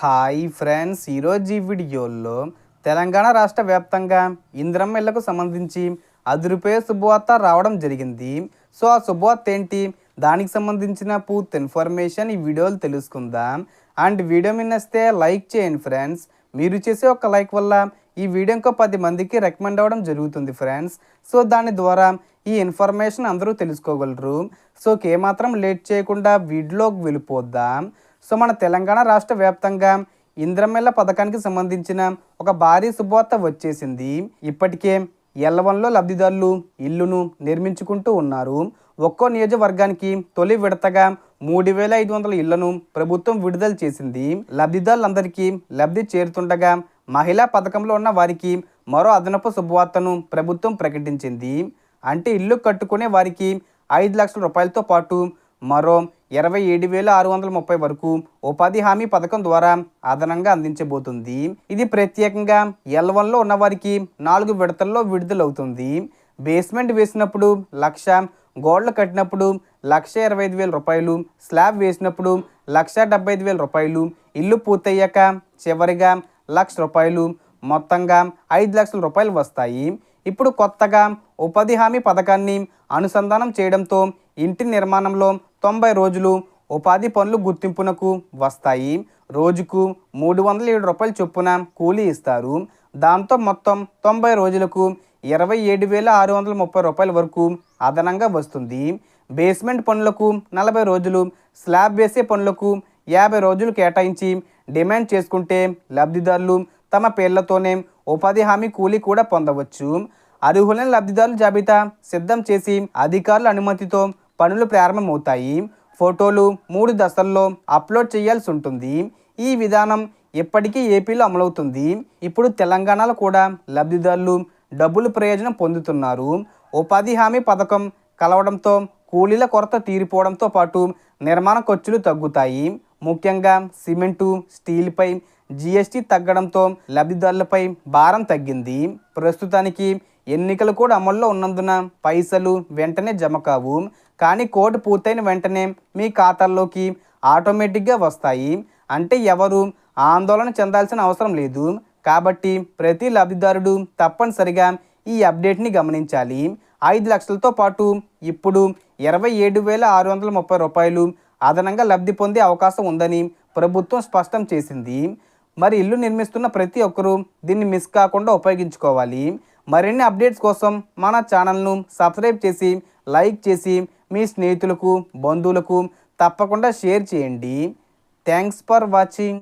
Hi friends ఈరోజు ఈ వీడియోలో తెలంగాణ రాష్ట్ర వ్యాప్తంగా ఇంద్రం ఇళ్ళకు సంబంధించి అదిరిపోయే శుభవార్త రావడం జరిగింది. సో ఆ శుభవార్త ఏంటి? దానికి సంబంధించిన పూర్తి ఇన్ఫర్మేషన్ ఈ వీడియోలు తెలుసుకుందాం. అండ్ వీడియో మిన్నస్తే లైక్ చేయండి ఫ్రెండ్స్. మీరు చేసే ఒక లైక్ వల్ల ఈ వీడియో ఇంకో పది మందికి రికమెండ్ అవ్వడం జరుగుతుంది ఫ్రెండ్స్ సో దాని ద్వారా ఈ ఇన్ఫర్మేషన్ అందరూ తెలుసుకోగలరు. సో ఏమాత్రం లేట్ చేయకుండా వీడియోలోకి వెళ్ళిపోద్దాం సో మన తెలంగాణ రాష్ట్ర వ్యాప్తంగా ఇంద్రమిల్ల పథకానికి సంబంధించిన ఒక భారీ శుభవార్త వచ్చేసింది. ఇప్పటికే ఎల్లవన్లో లబ్ధిదారులు ఇల్లును నిర్మించుకుంటూ ఉన్నారు. ఒక్కో నియోజకవర్గానికి తొలి విడతగా మూడు వేల ఐదు వందల ఇళ్ళను ప్రభుత్వం విడుదల చేసింది. లబ్ధిదారులందరికీ లబ్ధి చేరుతుండగా మహిళా పథకంలో ఉన్న వారికి మరో అదనపు శుభవార్తను ప్రభుత్వం ప్రకటించింది. అంటే ఇల్లు కట్టుకునే వారికి ఐదు లక్షల రూపాయలతో పాటు మరో ఇరవై ఏడు వేల ఆరు వందల ముప్పై వరకు ఉపాధి హామీ పథకం ద్వారా అదనంగా అందించబోతుంది. ఇది ప్రత్యేకంగా ఎల్ వన్లో ఉన్నవారికి నాలుగు విడతల్లో విడుదలవుతుంది. బేస్మెంట్ వేసినప్పుడు లక్ష గోడలు కట్టినప్పుడు లక్ష ఇరవై ఐదు వేల రూపాయలు స్లాబ్ వేసినప్పుడు లక్ష డెబ్బై ఐదు వేల రూపాయలు ఇల్లు పూర్తయ్యాక చివరిగా లక్ష రూపాయలు మొత్తంగా ఐదు లక్షల రూపాయలు వస్తాయి. ఇప్పుడు కొత్తగా ఉపాధి హామీ పథకాన్ని అనుసంధానం చేయడంతో ఇంటి నిర్మాణంలో తొంభై రోజులు ఉపాధి పనులు గుర్తింపునకు వస్తాయి. రోజుకు మూడు వందల ఏడు రూపాయల చొప్పున కూలీ ఇస్తారు. దాంతో మొత్తం తొంభై రోజులకు ఇరవై ఏడు వేల ఆరు వందల ముప్పై రూపాయల వరకు అదనంగా వస్తుంది. బేస్మెంట్ పనులకు నలభై రోజులు స్లాబ్ వేసే పనులకు యాభై రోజులు కేటాయించి డిమాండ్ చేసుకుంటే లబ్ధిదారులు తమ పేర్లతోనే ఉపాధి హామీ కూలీ కూడా పొందవచ్చు. అర్హులైన లబ్ధిదారుల జాబితా సిద్ధం చేసి అధికారుల అనుమతితో పనులు ప్రారంభమవుతాయి. ఫోటోలు మూడు దశల్లో అప్లోడ్ చేయాల్సి ఉంటుంది. ఈ విధానం ఇప్పటికీ ఏపీలో అమలవుతుంది. ఇప్పుడు తెలంగాణలో కూడా లబ్ధిదారులు డబ్బులు ప్రయోజనం పొందుతున్నారు. ఉపాధి హామీ పథకం కలవడంతో కూలీల కొరత తీరిపోవడంతో పాటు నిర్మాణ ఖర్చులు తగ్గుతాయి. ముఖ్యంగా సిమెంటు స్టీల్పై జిఎస్టీ తగ్గడంతో లబ్ధిదారులపై భారం తగ్గింది. ప్రస్తుతానికి ఎన్నికలు కూడా అమల్లో ఉన్నందున పైసలు వెంటనే జమ కావు. కానీ కోర్టు పూర్తయిన వెంటనే మీ ఖాతాల్లోకి ఆటోమేటిక్గా వస్తాయి. అంటే ఎవరు ఆందోళన చెందాల్సిన అవసరం లేదు. కాబట్టి ప్రతి లబ్ధిదారుడు తప్పనిసరిగా ఈ అప్డేట్ని గమనించాలి. ఐదు లక్షలతో పాటు ఇప్పుడు ఇరవై ఏడు వేల ఆరు వందల ముప్పై రూపాయలు అదనంగా లబ్ధి పొందే అవకాశం ఉందని ప్రభుత్వం స్పష్టం చేసింది. మరి ఇల్లు నిర్మిస్తున్న ప్రతి ఒక్కరూ దీన్ని మిస్ కాకుండా ఉపయోగించుకోవాలి. మరిన్ని అప్డేట్స్ కోసం మన ఛానల్ను సబ్స్క్రైబ్ చేసి లైక్ చేసి మీ స్నేహితులకు బంధువులకు తప్పకుండా షేర్ చేయండి. Thanks for watching.